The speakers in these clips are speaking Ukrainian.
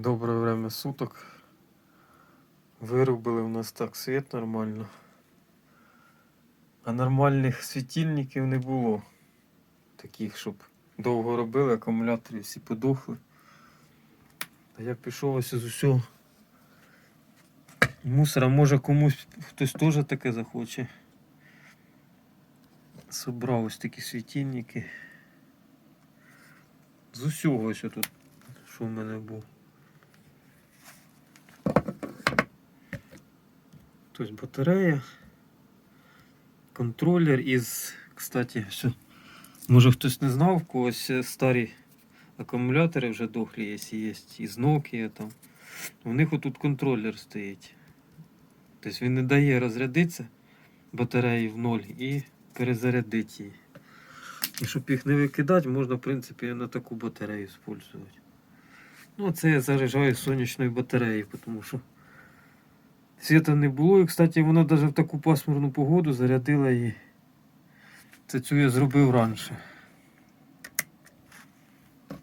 Добре время суток. Вирубили у нас так світ нормально. А нормальних світильників не було. Таких, щоб довго робили, акумулятори всі подохли. А я пішов ось з усього мусора, може комусь хтось теж таке захоче. Собрав ось такі світильники. З усього ось тут, що в мене був. Тобто батарея, контролер із, кстати, все. Може хтось не знав, в когось е, старі акумулятори вже дохлі, якщо є, із Nokia там. У них отут контролер стоїть. Тобто він не дає розрядитися батареї в ноль і перезарядити її. І щоб їх не викидати, можна, в принципі, на таку батарею використовувати. Ну, а це я заряджаю з сонячної батареї, тому що світа не було. І, кстати, вона навіть в таку пасмурну погоду зарядила її. Це цю я зробив раніше.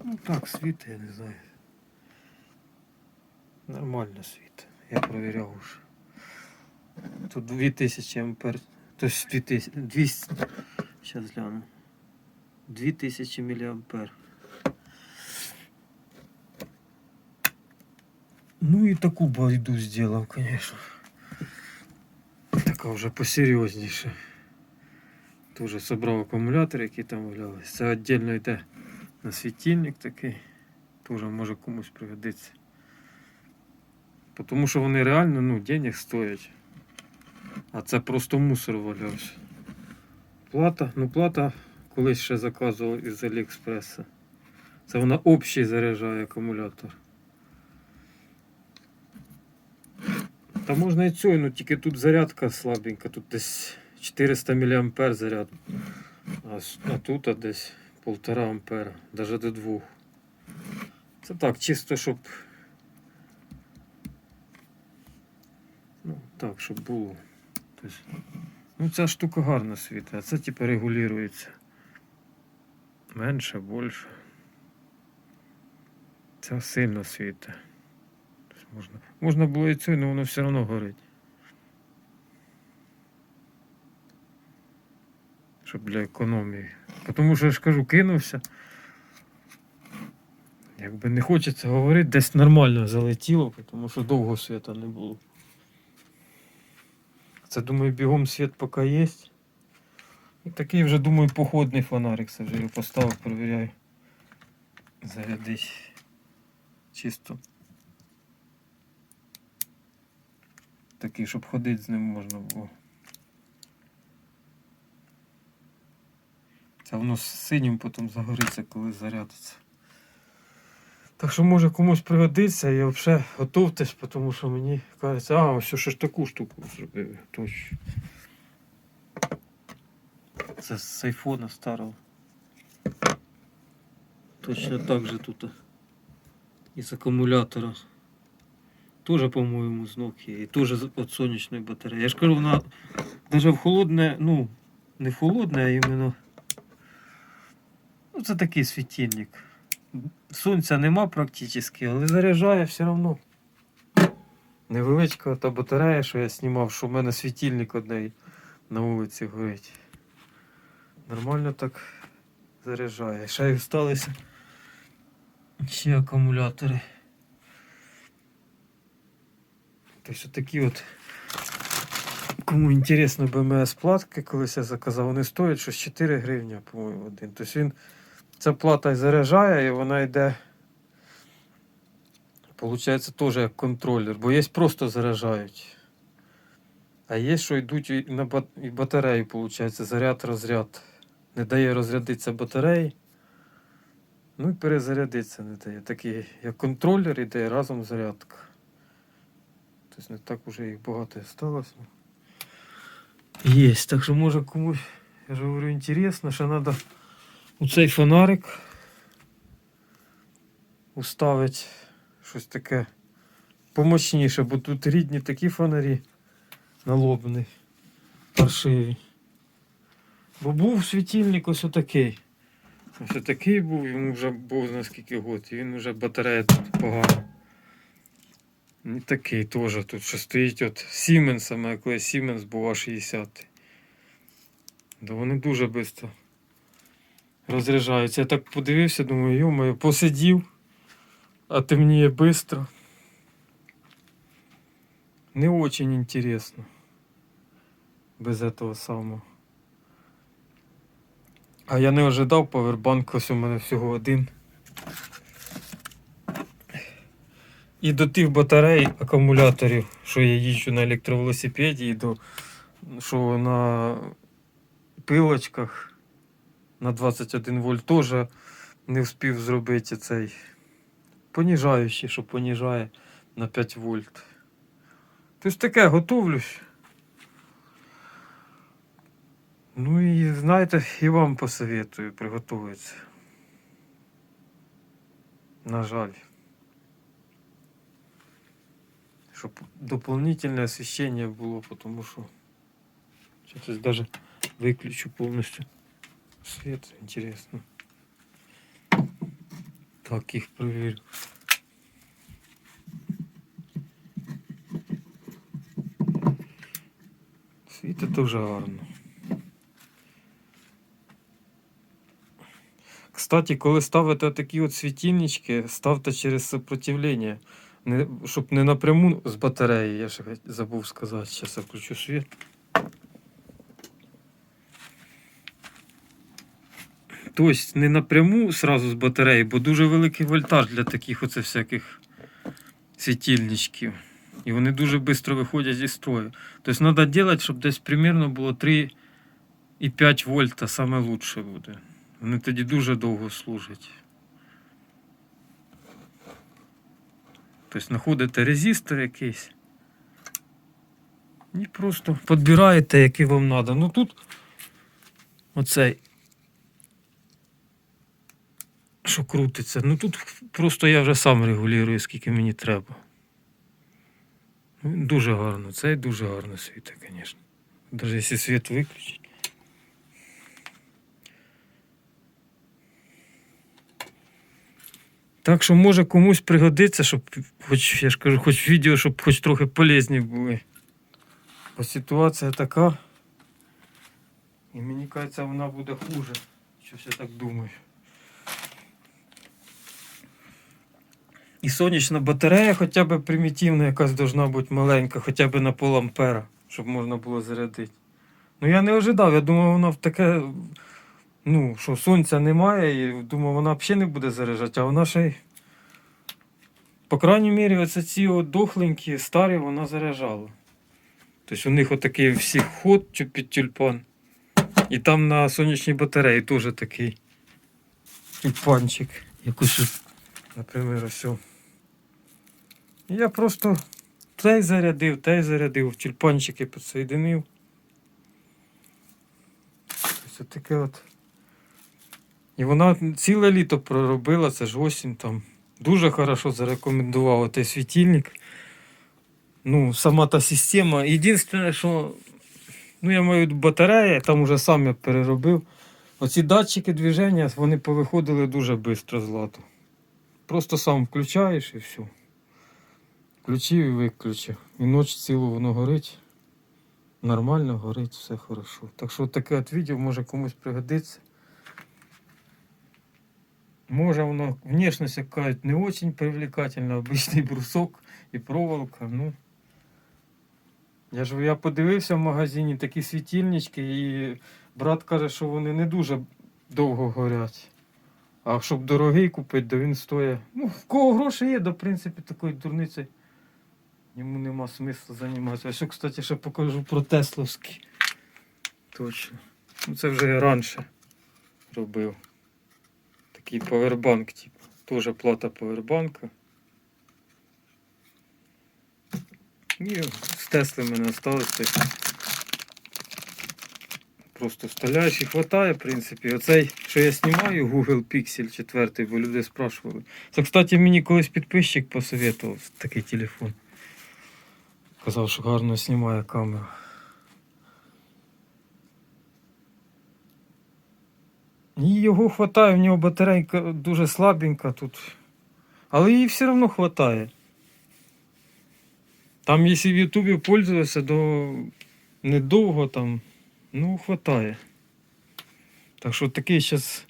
Ну так, світ, я не знаю. Нормально світ. Я провіряв уже. Тут 2000 ампер. Тобто 2000, 200. Сейчас гляну. 2000 миллиампер. Ну и таку байду сделал, конечно. Така вже посерйозніше. Тоже собрав акумулятор, який там валялись. Це віддільно йде на світильник такий. Тоже може комусь пригодиться. Тому що вони реально ну, денег стоять. А це просто мусор валявся. Плата, ну плата колись ще заказував із Аліекспреса. Це вона общий заряджає акумулятор. Та можна і цю, ну тільки тут зарядка слабенька, тут десь 400 мА заряд. А, а тут а десь 1,5 ампера, навіть до 2. Це так, чисто щоб. Ну, так, щоб було. Тобто, ну ця штука гарно світить, а це типу регулюється. Менше, більше. Це сильно світить. Можна, можна було і цю, але воно все одно горить. Щоб для економії. Тому що я ж кажу, кинувся. Якби не хочеться говорити, десь нормально залетіло, тому що довго світа не було. Це думаю, бігом світ поки є. І такий вже, думаю, походний фонарик. Це вже його поставив, перевіряю. Зарядить. Чисто. Такий, щоб ходити з ним можна було. Це воно з синім потім загориться, коли зарядиться. Так що може комусь пригодиться і взагалі готовтесь, тому що мені кажеться, а ось ще ж таку штуку зробив. Точно. Це з айфона старого. Точно так же тут. Із акумулятора. Тоже, по-моєму, з Nokia. І теж від сонячної батареї. Я ж кажу, вона навіть в холодне, ну, не в холодне, а іменно. Ну, це такий світильник. Сонця нема практично, але заряджає все одно. Невеличка та батарея, що я знімав, що в мене світильник одний на вулиці горить. Нормально так заряджає. Ще й залишилися ще акумулятори. Тобто такі от. Кому інтересно БМС платки, колись я заказав, вони стоять щось 4 гривні, по-моєму, один. Тобто він Ця плата заряджає і вона йде. Получається теж як контролер, бо є просто заряджають. А є, що йдуть і на бат... і батарею, виходить, заряд, розряд. Не дає розрядитися батареї. Ну і перезарядитися не дає. Такий як контролер іде разом зарядка. Тобто не так уже їх багато і сталося. Є, так що може комусь, я ж говорю, інтересно, що треба у цей фонарик уставить щось таке помощніше, бо тут рідні такі фонарі налобні, паршиві. Бо був світильник ось отакий. Ось отакий був, йому вже був на скільки год, і він вже батарея тут погана. І такий теж тут, що стоїть от Siemens, саме якоїсь Siemens був А60. Да вони дуже швидко розряджаються. Я так подивився, думаю, йомаю, посидів, а темніє швидко. Не очень интересно. Без этого самого. А я не ожидав павербанк, ось у мене всього один. І до тих батарей акумуляторів, що я їжджу на електровелосипеді, і до що на пилочках на 21 вольт теж не встиг зробити цей поніжаючий, що поніжає на 5 вольт. Тож таке готовлюсь. Ну і знаєте, і вам посоветую приготуватися. На жаль. Щоб дополнительне освещение було, потому що сейчас даже выключу полностью свет, интересно. Так, їх проверю. Світить дуже гарно. Кстати, коли ставите такі от світильнички, ставте через сопротивлення. Не, щоб не напряму з батареї, я ще забув сказати. Зараз я включу світ. Тобто не напряму сразу з батареї, бо дуже великий вольтаж для таких оце всяких світильничків. І вони дуже швидко виходять зі строю. Тобто треба робити, щоб десь примерно було 3,5 вольта саме лучше буде. Вони тоді дуже довго служать. Тобто знаходите резистор якийсь. І просто підбираєте, який вам треба. Ну тут оцей. Що крутиться. Ну тут просто я вже сам регулюю, скільки мені треба. Ну, дуже гарно. Цей дуже гарно світить, звісно. Навіть якщо світ виключить. Так що може комусь пригодиться, щоб хоч, я ж кажу, хоч відео, щоб хоч трохи полезні були. Бо ситуація така. І мені кажеться, вона буде хуже. Щось я так думаю. І сонячна батарея хоча б примітивна, якась должна бути маленька, хоча б на пол ампера, щоб можна було зарядити. Ну я не ожидав, я думав, воно в таке, ну, що сонця немає, і думав, вона взагалі не буде заряджати, а вона ще й. По крайній мірі, оце ці от дохленькі, старі, вона заряджала. Тобто у них отакий всіх ход під тюльпан. І там на сонячній батареї теж такий тюльпанчик. Якось, наприклад, ось. Я просто той зарядив, той зарядив, тюльпанчики підсоєдинив. Ось таке от. І вона ціле літо проробила, це ж осінь там. Дуже хорошо зарекомендував той світильник. Ну, сама та система. Єдине, що ну, я маю батарея, там уже сам я переробив. Оці датчики движення, вони повиходили дуже швидко з ладу. Просто сам включаєш і все. Включив і виключив. І ніч цілу воно горить. Нормально горить, все хорошо. Так що таке відео може комусь пригодиться. Може воно, внешность, як кажуть, не очень привлекательна, обичний брусок і проволока, ну. Я ж я подивився в магазині такі світильнички, і брат каже, що вони не дуже довго горять. А щоб дорогий купити, то він стоїть. Ну, в кого гроші є, в принципі такої дурниці йому нема смисла займатися. А що, кстати, ще покажу про Тесловські. Точно. Ну це вже я раніше робив. Такий павербанк, типу. Теж плата павербанка. І з Тесли в мене залишилося. Просто вставляєш і хватає, в принципі. Оцей, що я знімаю, Google Pixel 4, бо люди спрашували. Це, кстати, мені колись підписчик посоветував такий телефон. Казав, що гарно знімає камеру. Його хватає, в нього батарейка дуже слабенька тут. Але її все одно хватає. Там, якщо в Ютубі пользувався, то недовго там, ну, хватає. Так що такий зараз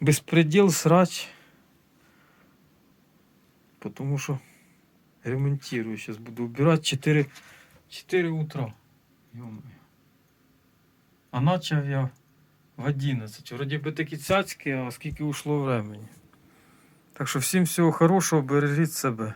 безпреділ, срач. Потому що ремонтирую. Зараз буду убирати 4, 4 утра. А начав я в 11. Вроді би такі цяцькі, а скільки ушло времени. Так що всім всього хорошого, бережіть себе.